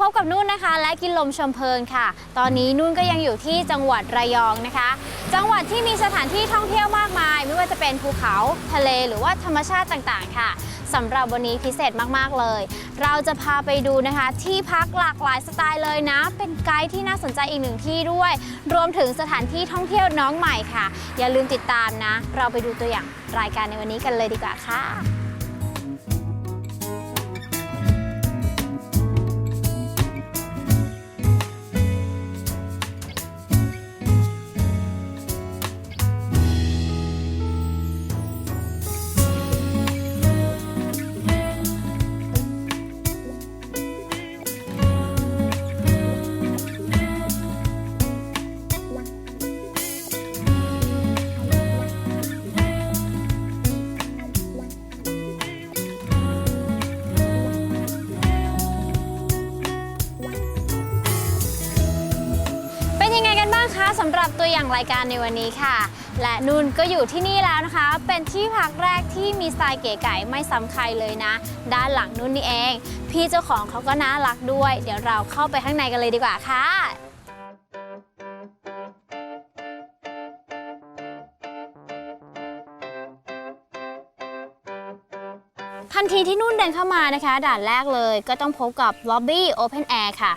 พบกับนุ่นนะคะ และกินลมชมเพลินค่ะ ตอนนี้นุ่นก็ยังอยู่ที่จังหวัดระยองนะคะ จังหวัดที่มีสถานที่ท่องเที่ยวมากมาย ไม่ว่าจะเป็นภูเขาทะเลหรือว่าธรรมชาติต่างๆ ค่ะสำหรับวันนี้พิเศษมากๆเลย เราจะพาไปดูนะคะ ที่พักหลากหลายสไตล์เลยนะ เป็นไกด์ที่น่าสนใจอีกหนึ่งที่ด้วย รวมถึงสถานที่ท่องเที่ยวน้องใหม่ค่ะ อย่าลืมติดตามนะ เราไปดูตัวอย่างรายการในวันนี้กันเลยดีกว่าค่ะำหรับตัวอย่างรายการในวันนี้ค่ะ และนุ่นก็อยู่ที่นี่แล้วนะคะ เป็นที่พักแรกที่มีสไตล์เก๋ไก๋ไม่ซ้ำใครเลยนะ ด้านหลังนุ่นนี่เอง พี่เจ้าของเขาก็น่ารักด้วย เดี๋ยวเราเข้าไปข้างในกันเลยดีกว่าค่ะทันทีที่นุ่นเดินเข้ามานะคะ ด่านแรกเลยก็ต้องพบกับล็อบบี้โอเพนแอร์ค่ะ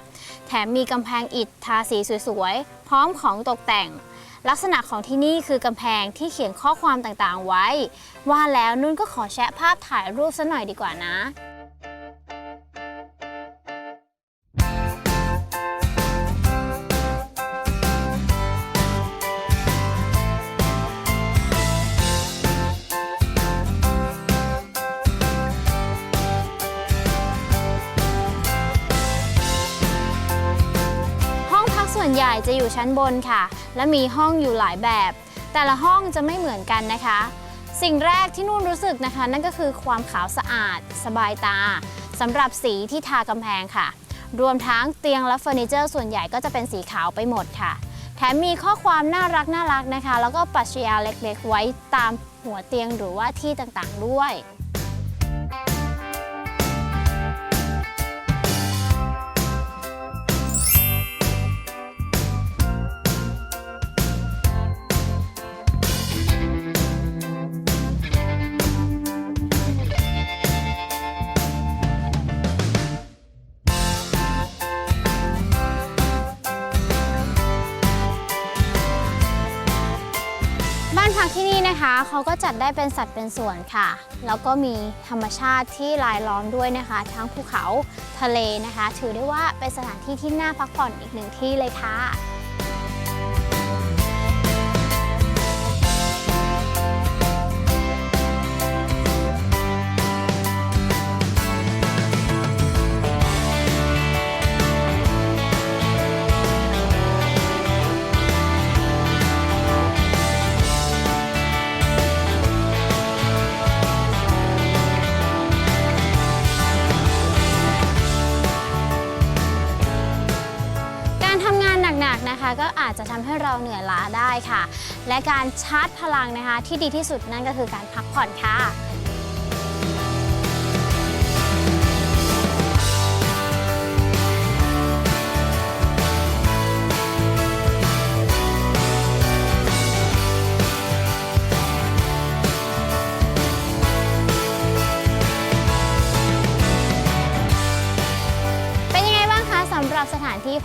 แถมมีกำแพงอิฐทาสีสวยๆ พร้อมของตกแต่ง ลักษณะของที่นี่คือกำแพงที่เขียนข้อความต่างๆไว้ ว่าแล้วนุ่นก็ขอแชะภาพถ่ายรูปซะหน่อยดีกว่านะ จะอยู่ชั้นบนค่ะ และมีห้องอยู่หลายแบบ แต่ละห้องจะไม่เหมือนกันนะคะ สิ่งแรกที่นุ่นรู้สึกนะคะ นั่นก็คือความขาวสะอาด สบายตาสำหรับสีที่ทากำแพงค่ะ รวมทั้งเตียงและเฟอร์นิเจอร์ส่วนใหญ่ก็จะเป็นสีขาวไปหมดค่ะ แถมมีข้อความน่ารักน่ารักนะคะ แล้วก็ปรัชญาเล็กๆ ไว้ตามหัวเตียงหรือว่าที่ต่างๆด้วย บ้านพักที่นี่นะคะเขาก็จัดได้เป็นสัดเป็นส่วนค่ะ แล้วก็มีธรรมชาติที่รายล้อมด้วยนะคะ ทั้งภูเขาทะเลนะคะ ถือได้ว่าเป็นสถานที่ที่น่าพักผ่อนอีกหนึ่งที่เลยค่ะะก็อาจจะทำให้เราเหนื่อยล้าได้ค่ะ และการชาร์จพลังนะคะ ที่ดีที่สุดนั่นก็คือการพักผ่อนค่ะ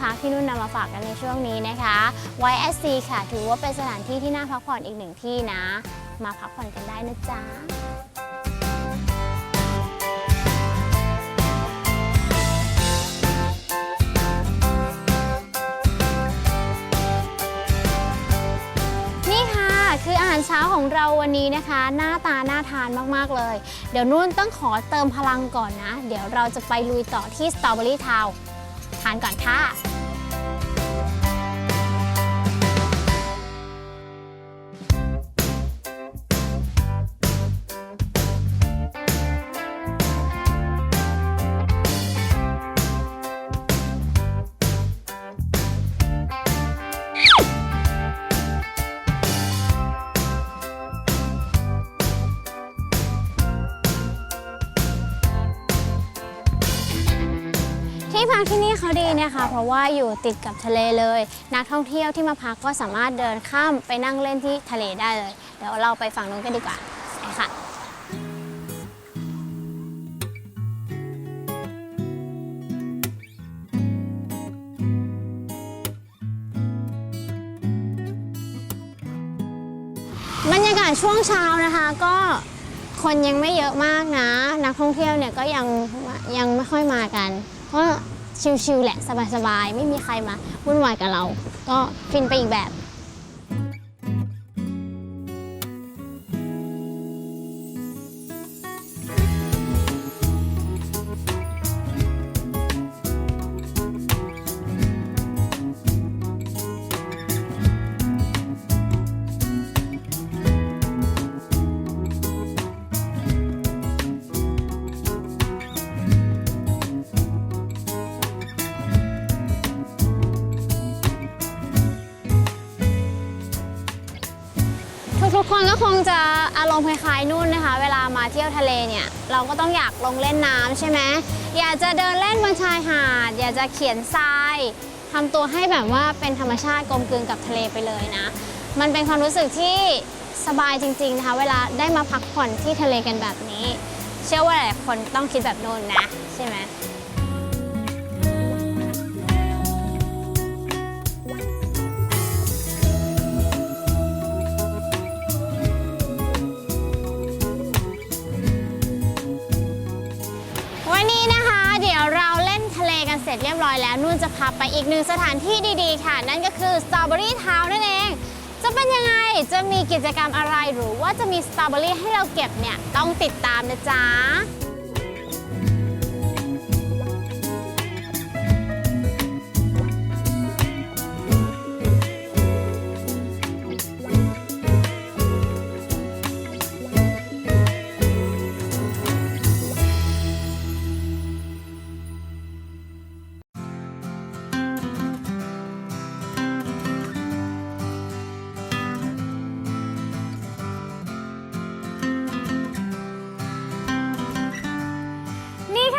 พักที่นุ่นนำมาฝากกันในช่วงนี้นะคะ YSC ค่ะ ถือว่าเป็นสถานที่ที่น่าพักผ่อนอีกหนึ่งที่นะ มาพักผ่อนกันได้นะจ๊ะนี่ค่ะคืออาหารเช้าของเราวันนี้นะคะ หน้าตาน่าทานมาก ๆ เลย เดี๋ยวนุ่นต้องขอเติมพลังก่อนนะ เดี๋ยวเราจะไปลุยต่อที่สตรอเบอรี่ทาวทานก่อนค่ะ นี่เขาดีนะคะ เพราะว่าอยู่ติดกับทะเลเลย นักท่องเที่ยวที่มาพักก็สามารถเดินข้ามไปนั่งเล่นที่ทะเลได้เลย เดี๋ยวเราไปฝั่งนู้นกันดีกว่าไปค่ะบรรยากาศช่วงเช้านะคะก็คนยังไม่เยอะมากนะ นักท่องเที่ยวเนี่ยก็ยังยังไม่ค่อยมากันก็ ชิลๆแหละสบายๆ ไม่มีใครมาวุ่นวายกับเรา ก็ฟินไปอีกแบบ กคนก็คงจะอารมณ์คล้ายๆนุ่นนะคะ เวลามาเที่ยวทะเลเนี่ยเราก็ต้องอยากลงเล่นน้ำใช่ไหมอยากจะเดินเล่นบนชายหาด อยากจะเขียนทรายทำตัวให้แบบว่าเป็นธรรมชาติกลมกลืนกับทะเลไปเลยนะ มันเป็นความรู้สึกที่สบายจริงๆนะคะเวลาได้มาพักผ่อนที่ทะเลกันแบบนี้ เชื่อว่าหลายคนต้องคิดแบบนุ่นนะ ใช่ไหม ร็จเรียบร้อยแล้วนุ่นจะพาไปอีกหนึ่งสถานที่ดีๆ ค่ะ นั่นก็คือสตรอเบอรี่ทาวน์นั่นเอง จะเป็นยังไง จะมีกิจกรรมอะไรหรือว่าจะมีสตรอเบอรี่ให้เราเก็บเนี่ย ต้องติดตามนะจ๊ะ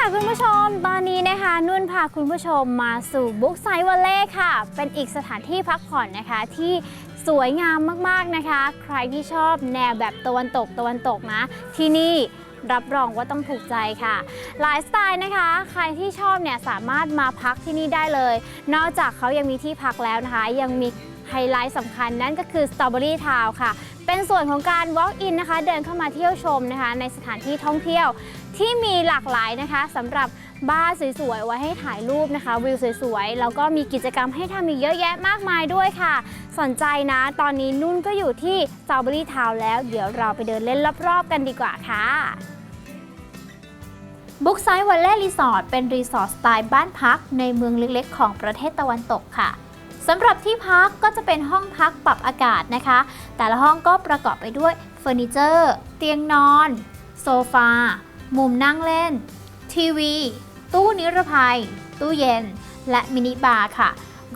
ค่ะคุณผู้ชม ตอนนี้นะคะนุ่นพาคุณผู้ชมมาสู่บุ๊กไซด์วัลเล่ค่ะ เป็นอีกสถานที่พักผ่อนนะคะที่สวยงามมากๆนะคะ ใครที่ชอบแนวแบบตะวันตกตะวันตกนะ ที่นี่รับรองว่าต้องถูกใจค่ะ หลายสไตล์นะคะ ใครที่ชอบเนี่ยสามารถมาพักที่นี่ได้เลย นอกจากเขายังมีที่พักแล้วนะคะ ยังมีไฮไลท์สำคัญนั่นก็คือ Strawberry Town ค่ะ เป็นส่วนของการ walk in นะคะ เดินเข้ามาเที่ยวชมนะคะ ในสถานที่ท่องเที่ยว ที่มีหลากหลายนะคะสำหรับบ้านสวยๆ ไว้ให้ถ่ายรูปนะคะ วิวสวยๆ แล้วก็มีกิจกรรมให้ทำอีกเยอะแยะมากมายด้วยค่ะ สนใจนะ ตอนนี้นุ่นก็อยู่ที่ Strawberry Town แล้ว เดี๋ยวเราไปเดินเล่นรอบๆ กันดีกว่าค่ะบุ๊กไซด์วัลเล่รีสอร์ทเป็นรีสอร์ทสไตล์บ้านพักในเมืองเล็กๆ ของประเทศตะวันตกค่ะสำหรับที่พักก็จะเป็นห้องพักปรับอากาศนะคะ แต่ละห้องก็ประกอบไปด้วยเฟอร์นิเจอร์ เตียงนอน โซฟา มุมนั่งเล่น ทีวี ตู้นิรภัย ตู้เย็น และมินิบาร์ค่ะ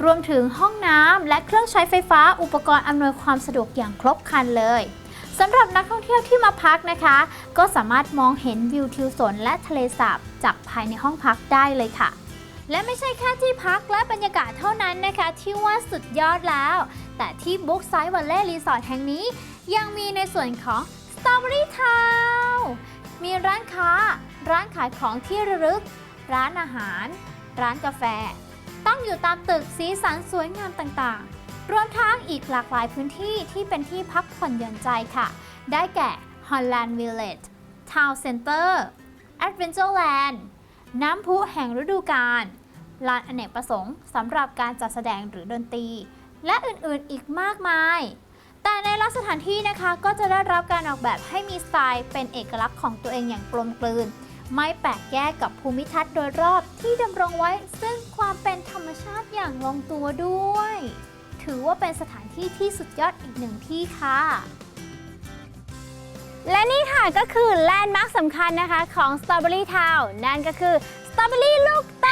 รวมถึงห้องน้ำและเครื่องใช้ไฟฟ้าอุปกรณ์อำนวยความสะดวกอย่างครบครันเลยสำหรับนักท่องเที่ยวที่มาพักนะคะ ก็สามารถมองเห็นวิวทิวสนและทะเลสาบจากภายในห้องพักได้เลยค่ะ และไม่ใช่แค่ที่พักและบรรยากาศเท่านั้นนะคะ ที่ว่าสุดยอดแล้ว แต่ที่บุ๊กไซด์วัลเล่รีสอร์ทแห่งนี้ ยังมีในส่วนของ Strawberry Town มีร้านค้า ร้านขายของที่ระลึก ร้านอาหาร ร้านกาแฟ ตั้งอยู่ตามตึกสีสันสวยงามต่างๆ รวมทั้งอีกหลากหลายพื้นที่ที่เป็นที่พักผ่อนหย่อนใจค่ะ ได้แก่ Holland Village Town Center Adventure Land น้ำพุแห่งฤดูกาลลานอเนกประสงค์สำหรับการจัดแสดงหรือดนตรี และอื่นๆอีกมากมาย แต่ในลักษณะสถานที่นะคะก็จะได้รับการออกแบบให้มีสไตล์เป็นเอกลักษณ์ของตัวเองอย่างกลมกลืน ไม่แปลกแยกกับภูมิทัศน์โดยรอบที่ดำรงไว้ ซึ่งความเป็นธรรมชาติอย่างลงตัวด้วย ถือว่าเป็นสถานที่ที่สุดยอดอีกหนึ่งที่ค่ะและนี่ค่ะก็คือแลนด์มาร์คสำคัญนะคะของ Strawberry Town นั่นก็คือ Strawberry ลูกโต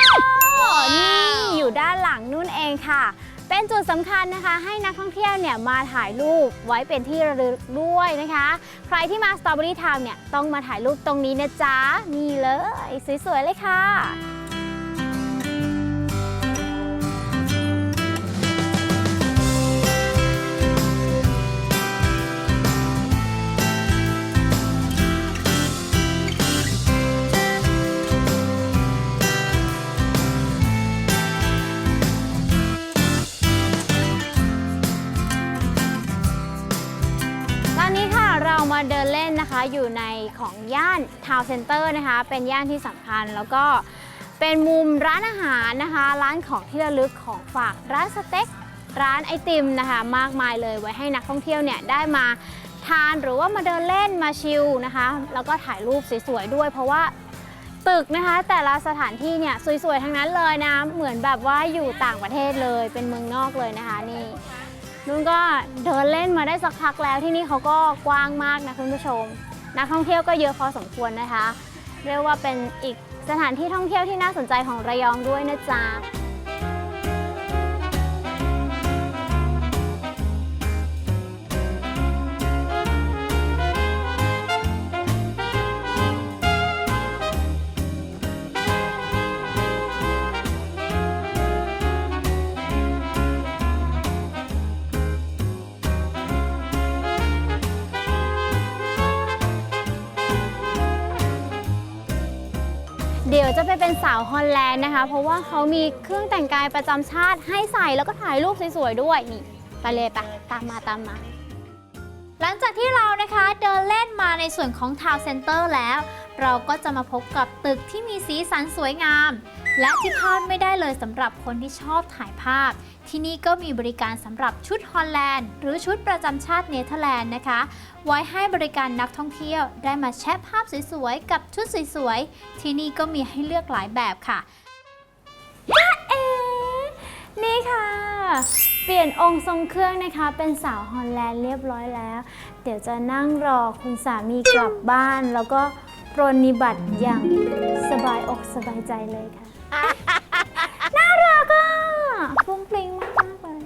นี่อยู่ด้านหลังนู่นเองค่ะ เป็นจุดสำคัญนะคะ ให้นักท่องเที่ยวเนี่ยมาถ่ายรูปไว้เป็นที่ระลึกด้วยนะคะ ใครที่มาสตรอเบอรี่ทาวน์เนี่ยต้องมาถ่ายรูปตรงนี้นะจ๊ะนี่เลย สวยๆเลยค่ะ อยู่ในของย่านทาวน์เซ็นเตอร์นะคะ เป็นย่านที่สำคัญแล้วก็เป็นมุมร้านอาหารนะคะ ร้านของที่ระลึกของฝากร้านสเต็กร้านไอติมนะคะ มากมายเลยไว้ให้นักท่องเที่ยวเนี่ยได้มาทานหรือว่ามาเดินเล่นมาชิลนะคะ แล้วก็ถ่ายรูปสวยๆด้วย เพราะว่าตึกนะคะ แต่ละสถานที่เนี่ยสวยๆทั้งนั้นเลยนะ เหมือนแบบว่าอยู่ต่างประเทศเลยเป็นเมืองนอกเลยนะคะนี่นุ่นก็เดินเล่นมาได้สักพักแล้วที่นี่เขาก็กว้างมากนะคุณผู้ชม นักท่องเที่ยวก็เยอะพอสมควรนะคะ เรียกว่าเป็นอีกสถานที่ท่องเที่ยวที่น่าสนใจของระยองด้วยนะจ๊ะ จะไปเป็นสาวฮอลแลนด์นะคะ เพราะว่าเขามีเครื่องแต่งกายประจำชาติให้ใส่แล้วก็ถ่ายรูปสวยๆด้วยนี่ไปเลยปะตามมาตามมา หลังจากที่เรานะคะเดินเล่นมาในส่วนของทาวน์เซ็นเตอร์แล้ว เราก็จะมาพบกับตึกที่มีสีสันสวยงาม และที่พลาดไม่ได้เลยสำหรับคนที่ชอบถ่ายภาพ ที่นี่ก็มีบริการสำหรับชุดฮอลแลนด์ หรือชุดประจำชาติเนเธอร์แลนด์นะคะ ไว้ให้บริการนักท่องเที่ยวได้มาแชะภาพสวยๆ กับชุดสวยๆ ที่นี่ก็มีให้เลือกหลายแบบค่ะเอนี่ค่ะ เปลี่ยนองค์ทรงเครื่องนะคะ เป็นสาวฮอลแลนด์เรียบร้อยแล้ว เดี๋ยวจะนั่งรอคุณสามีกลับบ้าน แล้วก็ปรนนิบัติอย่างสบายอกสบายใจเลยค่ะ น่ารักอะฟรุ้งฟริ้งมากๆเลย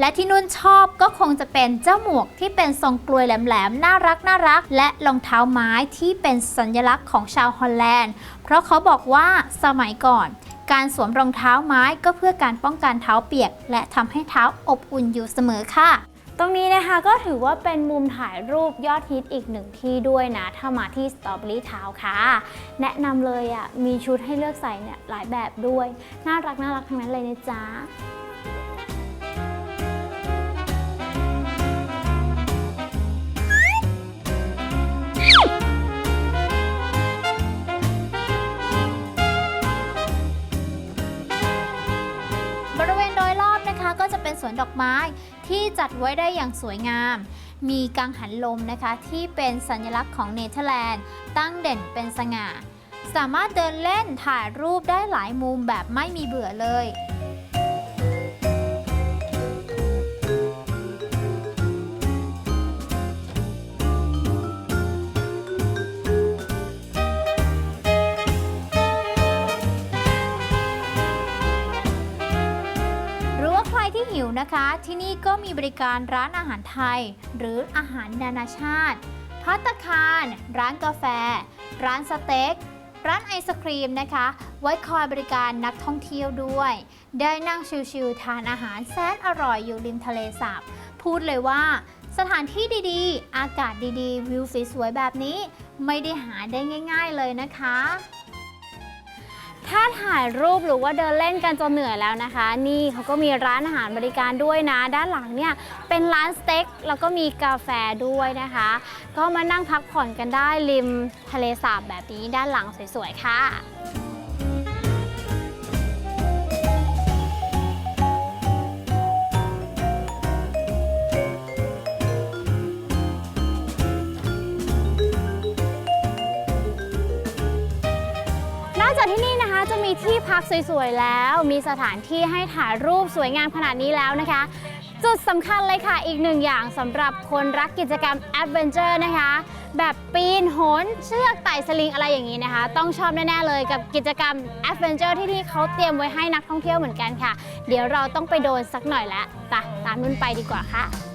และที่นุ่นชอบก็คงจะเป็นเจ้าหมวกที่เป็นทรงกลวยแหลมๆ น่ารักน่ารัก และรองเท้าไม้ที่เป็นสัญลักษณ์ของชาวฮอลแลนด์ เพราะเขาบอกว่าสมัยก่อน การสวมรองเท้าไม้ก็เพื่อการป้องกันเท้าเปียก และทำให้เท้าอบอุ่นอยู่เสมอค่ะ ตรงนี้นะคะก็ถือว่าเป็นมุมถ่ายรูปยอดฮิตอีกหนึ่งที่ด้วยนะ ถ้ามาที่สตรอเบอรี่ทาวค่ะ แนะนำเลยอะมีชุดให้เลือกใส่เนี่ยหลายแบบด้วย น่ารักน่ารักทั้งนั้นเลยนะจ๊ะบริเวณโดยรอบนะคะก็จะเป็นสวนดอกไม้ ที่จัดไว้ได้อย่างสวยงาม มีกังหันลมนะคะที่เป็นสัญลักษณ์ของเนเธอร์แลนด์ ตั้งเด่นเป็นสง่า สามารถเดินเล่นถ่ายรูปได้หลายมุมแบบไม่มีเบื่อเลย นะคะ ที่นี่ก็มีบริการร้านอาหารไทย หรืออาหารนานาชาติ พัตคาร ร้านกาแฟ ร้านสเต็ก ร้านไอศครีมนะคะ ไว้คอยบริการนักท่องเที่ยวด้วย ได้นั่งชิลๆทานอาหารแสนอร่อยอยู่ริมทะเลสาบ พูดเลยว่าสถานที่ดีๆ อากาศดีๆ วิวสวยๆ แบบนี้ ไม่ได้หาได้ง่าย ๆ เลยนะคะ ถ้าถ่ายรูปหรือว่าเดินเล่นกันจนเหนื่อยแล้วนะคะ นี่เขาก็มีร้านอาหารบริการด้วยนะ ด้านหลังเนี่ยเป็นร้านสเต็กแล้วก็มีกาแฟด้วยนะคะ ก็มานั่งพักผ่อนกันได้ริมทะเลสาบแบบนี้ด้านหลังสวยๆ ค่ะนอกจากที่นี่ มีที่พักสวยๆแล้ว มีสถานที่ให้ถ่ายรูปสวยงามขนาดนี้แล้วนะคะ จุดสำคัญเลยค่ะอีกหนึ่งอย่างสำหรับคนรักกิจกรรมแอดเวนเจอร์นะคะ แบบปีนโหนเชือกไต่สลิงอะไรอย่างนี้นะคะ ต้องชอบแน่ๆเลยกับกิจกรรมแอดเวนเจอร์ที่ที่เขาเตรียมไว้ให้นักท่องเที่ยวเหมือนกันค่ะ เดี๋ยวเราต้องไปโดนสักหน่อยแล้วไปตามนุ่นไปดีกว่าค่ะ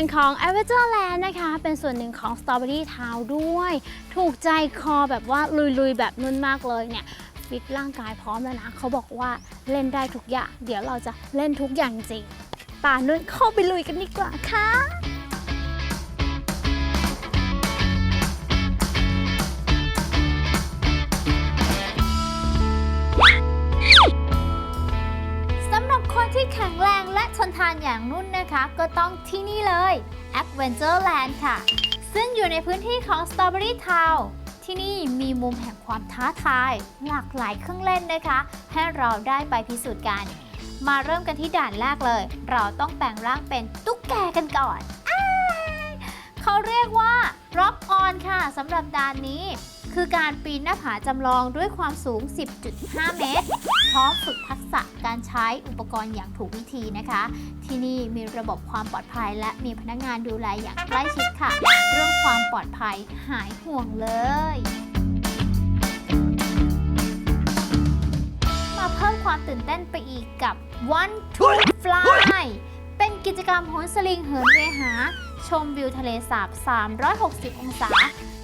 วนของ a v e n g e r Land นะคะ เป็นส่วนหนึ่งของ Strawberry Town ด้วย ถูกใจคอแบบว่าลุยๆ แบบนุ่นมากเลยเนี่ยฟิตร่างกายพร้อมแล้วนะ เขาบอกว่าเล่นได้ทุกอย่าง เดี๋ยวเราจะเล่นทุกอย่างจริงป่านุ่นเข้าไปลุยกันดีกว่าค่ะ แข็งแรงและทนทานอย่างนุ่นนะคะ ก็ต้องที่นี่เลย Adventureland ค่ะ ซึ่งอยู่ในพื้นที่ของ Strawberry Town ที่นี่มีมุมแห่งความท้าทาย หลากหลายเครื่องเล่นนะคะ ให้เราได้ไปพิสูจน์กัน มาเริ่มกันที่ด่านแรกเลย เราต้องแปลงร่างเป็นตุ๊กแกกันก่อนอเขาเรียกว่า Rock On ค่ะสำหรับด่านนี้ คือการปีนหน้าผาจำลองด้วยความสูง 10.5 เมตร พร้อมฝึกทักษะการใช้อุปกรณ์อย่างถูกวิธีนะคะ ที่นี่มีระบบความปลอดภัย และมีพนักงานดูแลอย่างใกล้ชิดค่ะ เรื่องความปลอดภัยหายห่วงเลยมาเพิ่มความตื่นเต้นไปอีกกับ One Two Fly เป็นกิจกรรมโหนสลิงเหินเวหา ชมวิวทะเลสาบ 360 องศา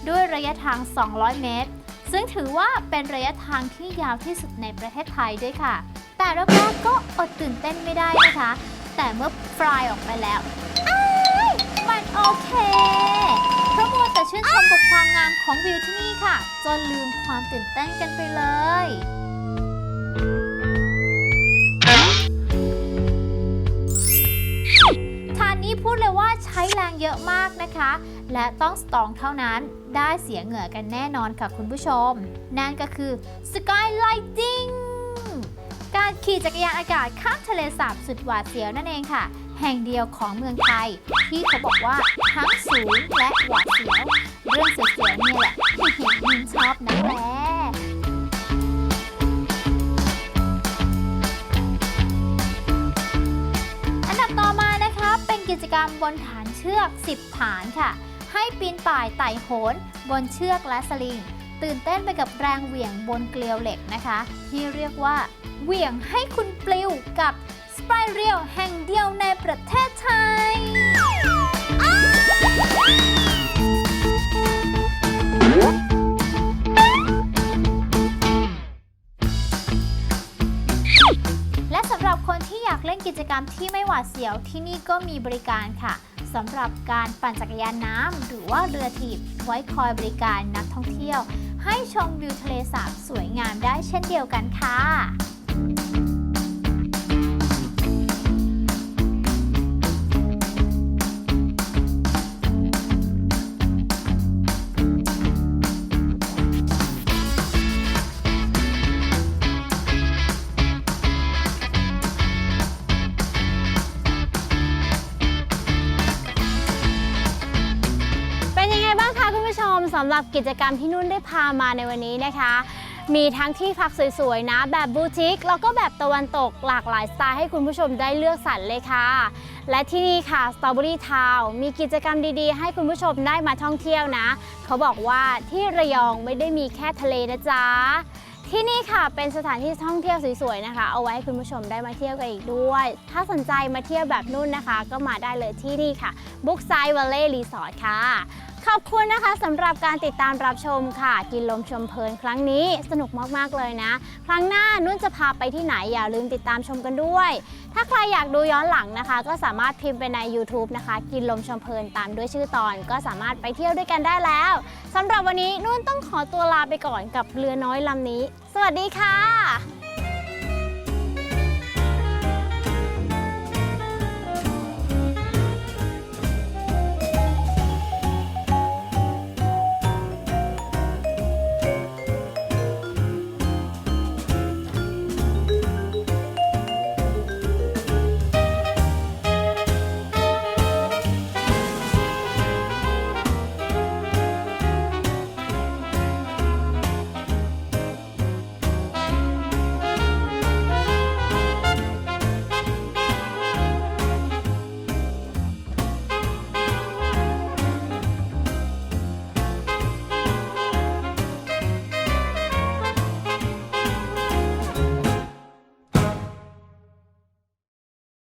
ด้วยระยะทาง 200 เมตร ซึ่งถือว่าเป็นระยะทางที่ยาวที่สุดในประเทศไทยด้วยค่ะ แต่แรกๆก็อดตื่นเต้นไม่ได้นะคะ แต่เมื่อฟลายออกไปแล้วมันโอเค เพราะมัวแต่ชื่นชมกับความงามของวิวที่นี่ค่ะ จนลืมความตื่นเต้นกันไปเลย พูดเลยว่าใช้แรงเยอะมากนะคะ และต้องสตรองเท่านั้นได้เสียเหงื่อกันแน่นอนค่ะคุณผู้ชม นั่นก็คือ Skylighting การขี่จักรยานอากาศข้ามทะเลสาบสุดหวาดเสียวนั่นเองค่ะ แห่งเดียวของเมืองไทย ที่เขาบอกว่าทั้งสูงและหวาดเสียว เรื่องเสียวๆเนี่ยแหละมินชอบนักแลอั กิจกรรมบนฐานเชือก 10 ฐานค่ะ ให้ปีนป่ายไต่โหน บนเชือกและสลิง ตื่นเต้นไปกับแรงเหวี่ยงบนเกลียวเหล็กนะคะ ที่เรียกว่า เหวี่ยงให้คุณปลิวกับสไปเรียลแห่งเดียวในประเทศไทย กิจกรรมที่ไม่หวาดเสียวที่นี่ก็มีบริการค่ะสำหรับการปั่นจักรยานน้ำหรือว่าเรือถีบไว้คอยบริการนักท่องเที่ยว ให้ชมวิวทะเลสาบสวยงามได้เช่นเดียวกันค่ะ รับกิจกรรมที่นุ่นได้พามาในวันนี้นะคะ มีทั้งที่พักสวยๆนะ แบบบูติกแล้วก็แบบตะวันตกหลากหลายสไตล์ให้คุณผู้ชมได้เลือกสรรเลยค่ะ และที่นี่ค่ะ Strawberry Town มีกิจกรรมดีๆ ให้คุณผู้ชมได้มาท่องเที่ยวนะ เขาบอกว่าที่ระยองไม่ได้มีแค่ทะเลนะจ๊ะที่นี่ค่ะเป็นสถานที่ท่องเที่ยวสวยๆนะคะ เอาไว้ให้คุณผู้ชมได้มาเที่ยวกันอีกด้วย ถ้าสนใจมาเที่ยวแบบนุ่นนะคะ ก็มาได้เลยที่นี่ค่ะ Brookside Valley Resort ค่ะ ขอบคุณนะคะสำหรับการติดตามรับชมค่ะ กินลมชมเพลินครั้งนี้สนุกมากๆเลยนะ ครั้งหน้านุ่นจะพาไปที่ไหนอย่าลืมติดตามชมกันด้วย ถ้าใครอยากดูย้อนหลังนะคะ ก็สามารถพิมพ์ไปใน YouTube นะคะ กินลมชมเพลินตามด้วยชื่อตอน ก็สามารถไปเที่ยวด้วยกันได้แล้วสำหรับวันนี้นุ่นต้องขอตัวลาไปก่อนกับเรือน้อยลำนี้ สวัสดีค่ะ